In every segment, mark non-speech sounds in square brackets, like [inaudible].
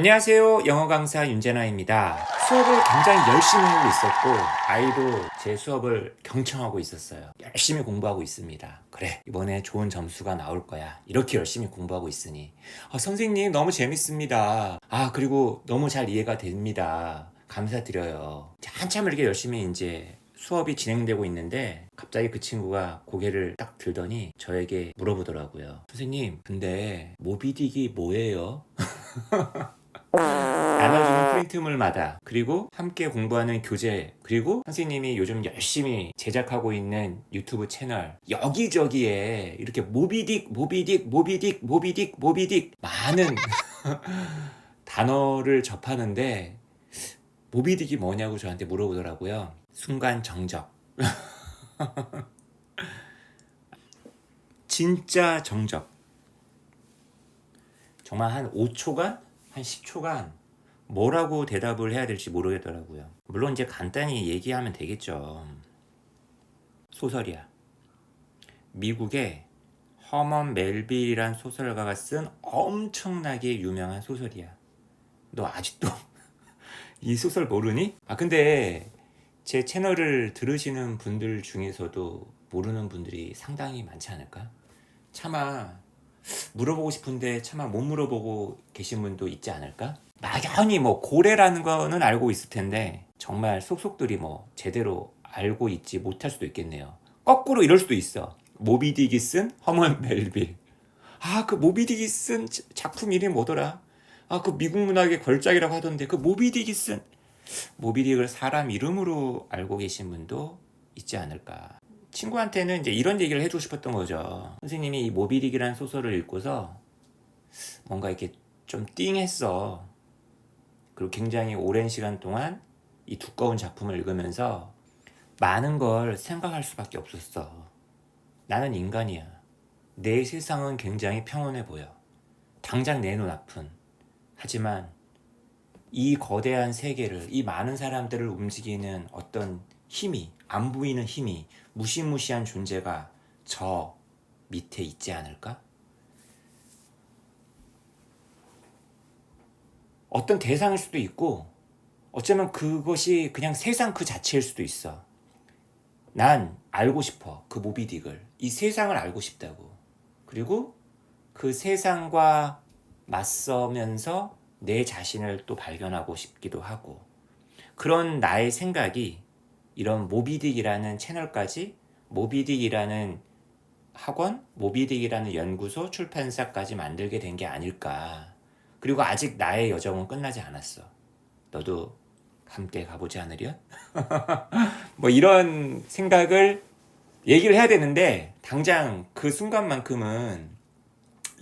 안녕하세요. 영어 강사 윤재나입니다. 수업을 굉장히 열심히 하고 있었고, 아이도 제 수업을 경청하고 있었어요. 열심히 공부하고 있습니다. 그래, 이번에 좋은 점수가 나올 거야. 이렇게 열심히 공부하고 있으니. 아, 선생님, 너무 재밌습니다. 아, 그리고 너무 잘 이해가 됩니다. 감사드려요. 한참 이렇게 열심히 이제 수업이 진행되고 있는데 갑자기 그 친구가 고개를 딱 들더니 저에게 물어보더라고요. 선생님, 근데 모비딕이 뭐예요? [laughs] 나눠주는 프린트물마다 그리고 함께 공부하는 교재 그리고 선생님이 요즘 열심히 제작하고 있는 유튜브 채널 여기저기에 이렇게 모비딕 모비딕 모비딕 모비딕 모비딕 많은 [laughs] 단어를 접하는데 모비딕이 뭐냐고 저한테 물어보더라고요. 순간 정적. [laughs] 진짜 정적. 정말 한 5초간 한 10초간 뭐라고 대답을 해야 될지 모르겠더라고요. 물론 이제 간단히 얘기하면 되겠죠. 소설이야. 미국의 허먼 멜빌이란 소설가가 쓴 엄청나게 유명한 소설이야. 너 아직도 [laughs] 이 소설 모르니? 아 근데 제 채널을 들으시는 분들 중에서도 모르는 분들이 상당히 많지 않을까? 차마 물어보고 싶은데 차마 못 물어보고 계신 분도 있지 않을까? 막연히 뭐 고래라는 거는 알고 있을 텐데 정말 속속들이 뭐 제대로 알고 있지 못할 수도 있겠네요. 거꾸로 이럴 수도 있어. 모비딕이 쓴 허먼 멜빌. 아, 그 모비딕이 쓴 자- 작품 이름이 뭐더라? 아, 그 미국 문학의 걸작이라고 하던데 그 모비딕이 쓴 모비딕을 사람 이름으로 알고 계신 분도 있지 않을까. 친구한테는 이제 이런 얘기를 해주고 싶었던 거죠. 선생님이 이 모비딕이라는 소설을 읽고서 뭔가 이렇게 좀 띵했어. 그리고 굉장히 오랜 시간 동안 이 두꺼운 작품을 읽으면서 많은 걸 생각할 수밖에 없었어. 나는 인간이야. 내 세상은 굉장히 평온해 보여. 당장 내 눈앞은. 하지만 이 거대한 세계를, 이 많은 사람들을 움직이는 어떤 힘이, 안 보이는 힘이, 무시무시한 존재가 저 밑에 있지 않을까? 어떤 대상일 수도 있고, 어쩌면 그것이 그냥 세상 그 자체일 수도 있어. 난 알고 싶어. 그 모비딕을. 이 세상을 알고 싶다고. 그리고 그 세상과 맞서면서 내 자신을 또 발견하고 싶기도 하고. 그런 나의 생각이 이런 모비딕이라는 채널까지 모비딕이라는 학원, 모비딕이라는 연구소, 출판사까지 만들게 된 게 아닐까. 그리고 아직 나의 여정은 끝나지 않았어. 너도 함께 가보지 않으려? [laughs] 뭐 이런 생각을 얘기를 해야 되는데 당장 그 순간만큼은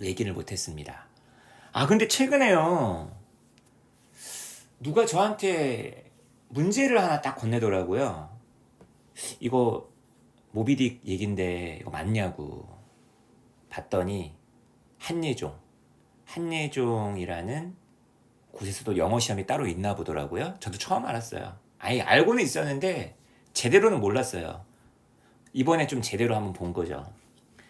얘기를 못했습니다. 아 근데 최근에요 누가 저한테 문제를 하나 딱 건네더라고요. 이거 모비딕 얘긴데 이거 맞냐고 봤더니 한예종 한예종이라는 곳에서도 영어 시험이 따로 있나 보더라고요. 저도 처음 알았어요. 아예 알고는 있었는데 제대로는 몰랐어요. 이번에 좀 제대로 한번 본 거죠.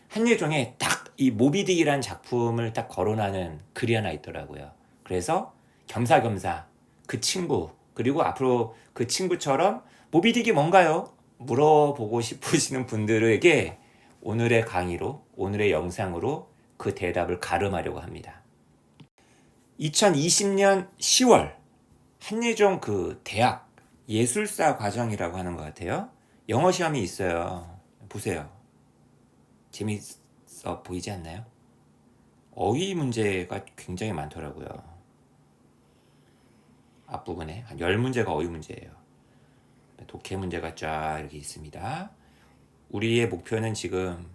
한예종에 딱이 모비딕이라는 작품을 딱 거론하는 글이 하나 있더라고요. 그래서 겸사겸사 그 친구 그리고 앞으로 그 친구처럼 모비딕이 뭔가요? 물어보고 싶으시는 분들에게 오늘의 강의로 오늘의 영상으로 그 대답을 가름하려고 합니다. 2020년 10월 한예종 그 대학 예술사 과정이라고 하는 것 같아요. 영어 시험이 있어요. 보세요. 재밌어 보이지 않나요? 어휘 문제가 굉장히 많더라고요. 앞부분에 한 10문제가 어휘 문제예요. 독해 문제가 쫙 이렇게 있습니다. 우리의 목표는 지금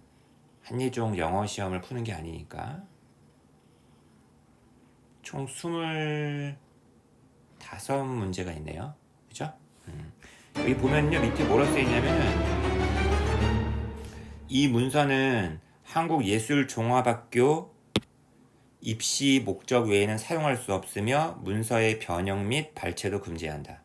한예종 영어 시험을 푸는 게 아니니까 총 25문제가 있네요. 그죠? 음. 여기 보면요. 밑에 뭐라 써 있냐면은 이 문서는 한국예술종합학교 입시 목적 외에는 사용할 수 없으며 문서의 변형 및 발췌도 금지한다.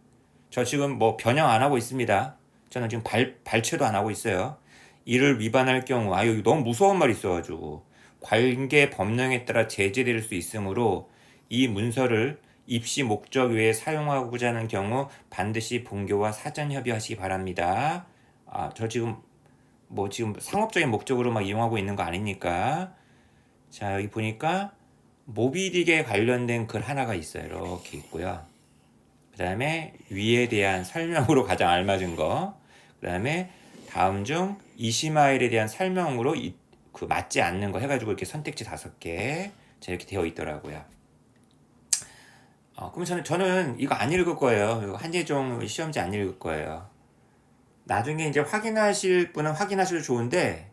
저 지금 뭐 변형 안 하고 있습니다. 저는 지금 발, 발췌도 안 하고 있어요. 이를 위반할 경우, 아, 여기 너무 무서운 말이 있어가지고, 관계 법령에 따라 제재될 수 있으므로 이 문서를 입시 목적 외에 사용하고자 하는 경우 반드시 본교와 사전 협의하시기 바랍니다. 아, 저 지금 뭐 지금 상업적인 목적으로 막 이용하고 있는 거 아니니까. 자, 여기 보니까 모비딕에 관련된 글 하나가 있어요. 이렇게 있고요. 그 다음에 위에 대한 설명으로 [laughs] 가장 알맞은 거. 그 다음에 다음 중 이시마일에 대한 설명으로 이, 그 맞지 않는 거 해가지고 이렇게 선택지 다섯 개 자, 이렇게 되어 있더라고요. 어, 그럼 저는, 저는 이거 안 읽을 거예요. 한예종 시험지 안 읽을 거예요. 나중에 이제 확인하실 분은 확인하셔도 좋은데,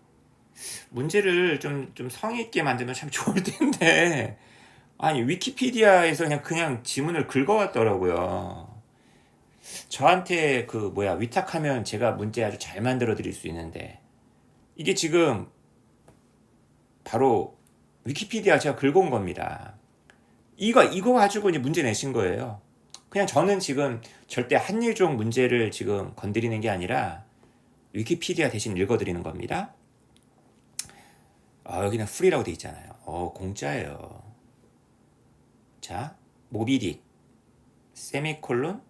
문제를 좀, 좀 성의 있게 만들면 참 좋을 텐데, 아니, 위키피디아에서 그냥, 그냥 지문을 긁어왔더라고요. 저한테 그, 뭐야, 위탁하면 제가 문제 아주 잘 만들어 드릴 수 있는데, 이게 지금 바로 위키피디아 제가 긁어온 겁니다. 이거, 이거 가지고 이제 문제 내신 거예요. 그냥 저는 지금 절대 한일종 문제를 지금 건드리는 게 아니라 위키피디아 대신 읽어드리는 겁니다. 아, 여기는 프리라고 돼 있잖아요. 어, 공짜예요. 자, 모비딕, 세미콜론,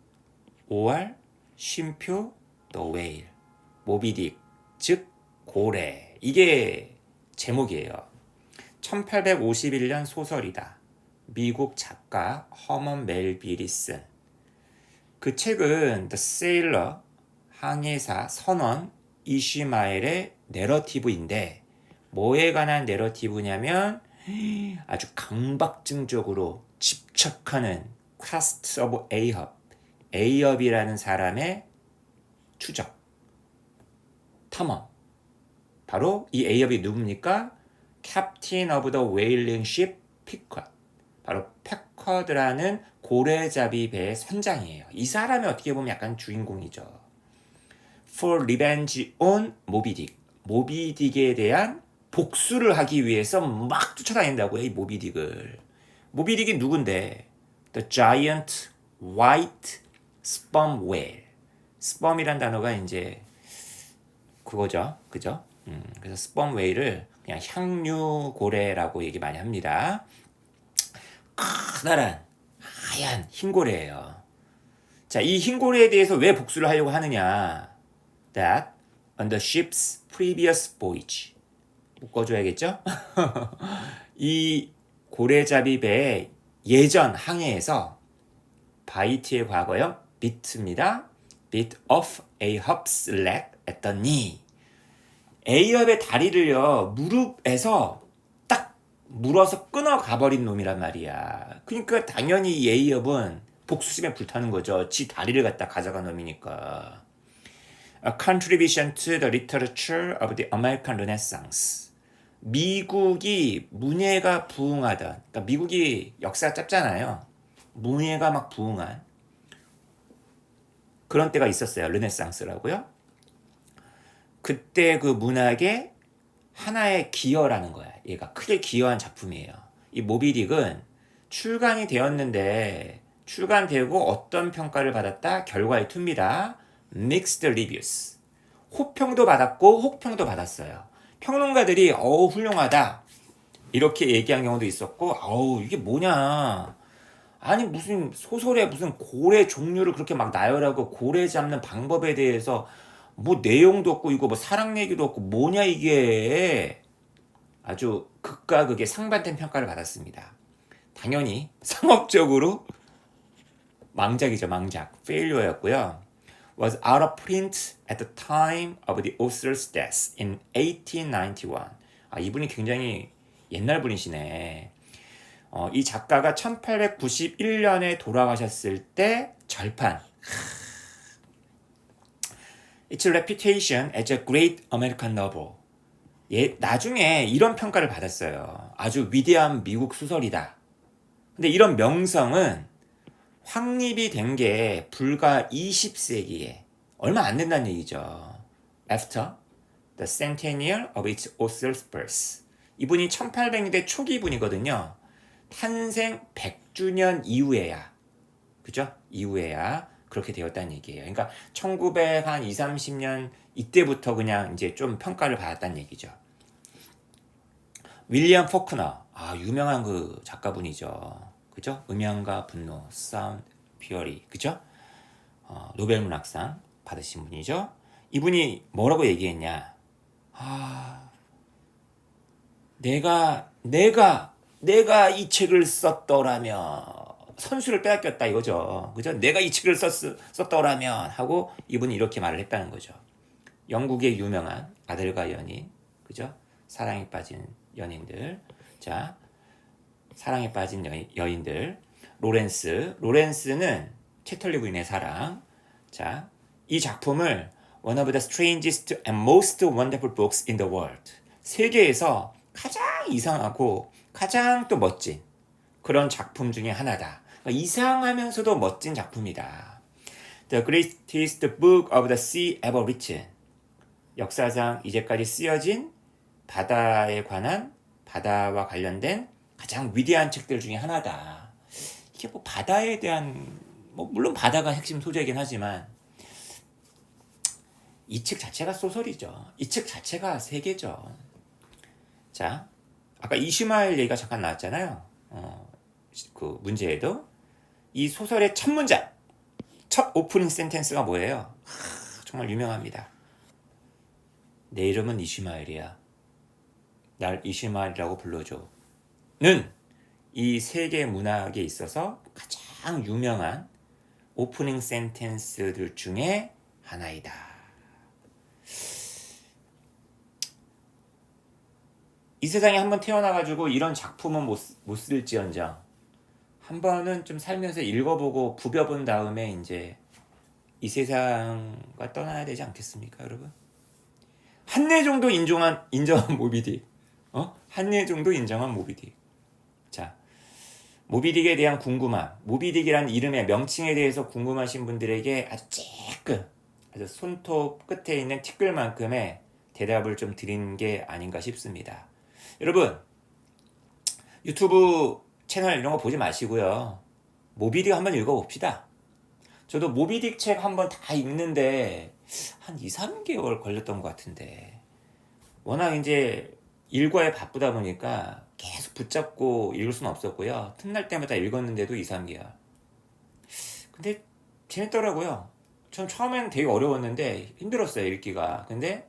5월, 쉼표, 더 웨일, 모비딕, 즉 고래. 이게 제목이에요. 1851년 소설이다. 미국 작가 허먼 멜빌이 쓴 그 책은 The Sailor 항해사 선원 이시마엘의 내러티브인데 뭐에 관한 내러티브냐면 아주 강박증적으로 집착하는 퀘스트 오브 에이협 에이협이라는 사람의 추적 탐험 바로 이 에이협이 누굽니까? 캡틴 오브 더 웨일링 십 피컷 바로 패커드라는 고래잡이 배의 선장이에요. 이 사람이 어떻게 보면 약간 주인공이죠. For revenge on 모비 딕. 모비 딕에 대한 복수를 하기 위해서 막 쫓아다닌다고요, 이 모비 딕을. 모비 딕이 누군데? The giant white sperm whale. sperm이란 단어가 이제 그거죠. 그죠? 음, 그래서 sperm whale을 그냥 향류 고래라고 얘기 많이 합니다. 커다란 하얀 흰고래예요. 자, 이 흰고래에 대해서 왜 복수를 하려고 하느냐? That on the ship's previous voyage. 묶어줘야겠죠? [laughs] 이 고래잡이 배의 예전 항해에서 바이트의 과거형 bit입니다. bit off Ahab's leg at the knee. A협의 다리를요 무릎에서 물어서 끊어 가버린 놈이란 말이야. 그러니까 당연히 이 A협은 복수심에 불타는 거죠. 지 다리를 갖다 가져간 놈이니까. A contribution to the literature of the American Renaissance. 미국이 문예가 부흥하던, 그러니까 미국이 역사 짧잖아요. 문예가 막 부흥한 그런 때가 있었어요. 르네상스라고요. 그때 그 문학에 하나의 기여라는 거야. 얘가 크게 기여한 작품이에요. 이 모비딕은 출간이 되었는데 출간되고 어떤 평가를 받았다? 결과의 투입니다. Mixed Reviews. 호평도 받았고 혹평도 받았어요. 평론가들이 어우 훌륭하다 이렇게 얘기한 경우도 있었고 어우 이게 뭐냐 아니 무슨 소설에 무슨 고래 종류를 그렇게 막 나열하고 고래 잡는 방법에 대해서 뭐 내용도 없고 이거 뭐 사랑 얘기도 없고 뭐냐 이게 아주 극과 극의 상반된 평가를 받았습니다. 당연히 [laughs] 상업적으로 망작이죠 망작 failure,였고요. Was out of print at the time of the author's death in 1891. 아 이분이 굉장히 옛날 분이시네. 어, 이 작가가 1891년에 돌아가셨을 때 절판. Its reputation as a great American novel. 예, 나중에 이런 평가를 받았어요. 아주 위대한 미국 소설이다. 근데 이런 명성은 확립이 된 게 불과 20세기에 얼마 안 된다는 얘기죠. After the centennial of its author's birth. 이분이 1800년대 초기 분이거든요. 탄생 100주년 이후에야. 그죠? 이후에야 그렇게 되었다는 얘기예요. 그러니까 1900한 2, 30년 이때부터 그냥 이제 좀 평가를 받았다는 얘기죠. 윌리엄 포크너, 아 유명한 그 작가분이죠. 그죠? 음향과 분노, Sound Fury, 그죠? 어, 노벨 문학상 받으신 분이죠. 이분이 뭐라고 얘기했냐? 아, 내가 내가 내가 이 책을 썼더라면 선수를 빼앗겼다 이거죠. 그죠? 내가 이 책을 썼, 썼더라면 하고 이분이 이렇게 말을 했다는 거죠. 영국의 유명한 아들과 연인, 그죠? 사랑에 빠진 연인들. 자, 사랑에 빠진 여인, 여인 들. 로렌스. 로렌스는 채털리 부인의 사랑. 자, 이 작품을 one of the strangest and most wonderful books in the world. 세계에서 가장 이상하고 가장 또 멋진 그런 작품 중에 하나다. 그러니까 이상하면서도 멋진 작품이다. The greatest book of the sea ever written. 역사상 이제까지 쓰여진 바다에 관한 바다와 관련된 가장 위대한 책들 중에 하나다. 이게 뭐 바다에 대한 뭐 물론 바다가 핵심 소재이긴 하지만 이 책 자체가 소설이죠. 이 책 자체가 세계죠. 자, 아까 이슈마엘 얘기가 잠깐 나왔잖아요. 어, 그 문제에도 이 소설의 첫 문장, 첫 오프닝 센텐스가 뭐예요? 하, 정말 유명합니다. 내 이름은 이슈마엘이야. 날 이슈마엘이라고 불러줘. 는이 세계 문학에 있어서 가장 유명한 오프닝 센텐스들 중에 하나이다. 이 세상에 한번 태어나가지고 이런 작품은 못, 못 쓸지언정 한 번은 좀 살면서 읽어보고 부벼본 다음에 이제 이 세상과 떠나야 되지 않겠습니까, 여러분? 한뇌 정도 인정한 인정한 모비딕, 어? 한뇌 정도 인정한 모비딕. 자, 모비딕에 대한 궁금함, 모비딕이라는 이름의 명칭에 대해서 궁금하신 분들에게 아주 쬐끔, 아주 손톱 끝에 있는 티끌만큼의 대답을 좀 드린 게 아닌가 싶습니다. 여러분, 유튜브 채널 이런 거 보지 마시고요. 모비딕 한번 읽어봅시다. 저도 모비딕 책 한번 다 읽는데 한 2, 3개월 걸렸던 것 같은데 워낙 이제 일과에 바쁘다 보니까 계속 붙잡고 읽을 수는 없었고요. 틈날 때마다 읽었는데도 2, 3개월. 근데 재밌더라고요. 전 처음에는 되게 어려웠는데 힘들었어요, 읽기가. 근데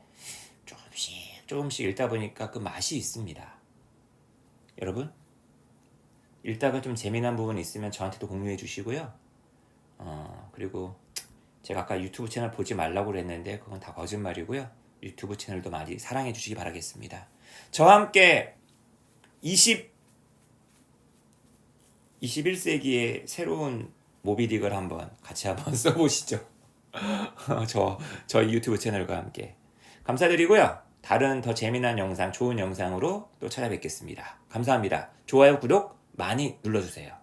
조금씩 조금씩 읽다 보니까 그 맛이 있습니다. 여러분, 읽다가 좀 재미난 부분 있으면 저한테도 공유해 주시고요. 어, 그리고 제가 아까 유튜브 채널 보지 말라고 그랬는데 그건 다 거짓말이고요. 유튜브 채널도 많이 사랑해 주시기 바라겠습니다. 저와 함께 20 21세기의 새로운 모비딕을 한번 같이 한번 [laughs] 써보시죠. [laughs] 저 저희 유튜브 채널과 함께 감사드리고요. 다른 더 재미난 영상, 좋은 영상으로 또 찾아뵙겠습니다. 감사합니다. 좋아요, 구독 많이 눌러주세요.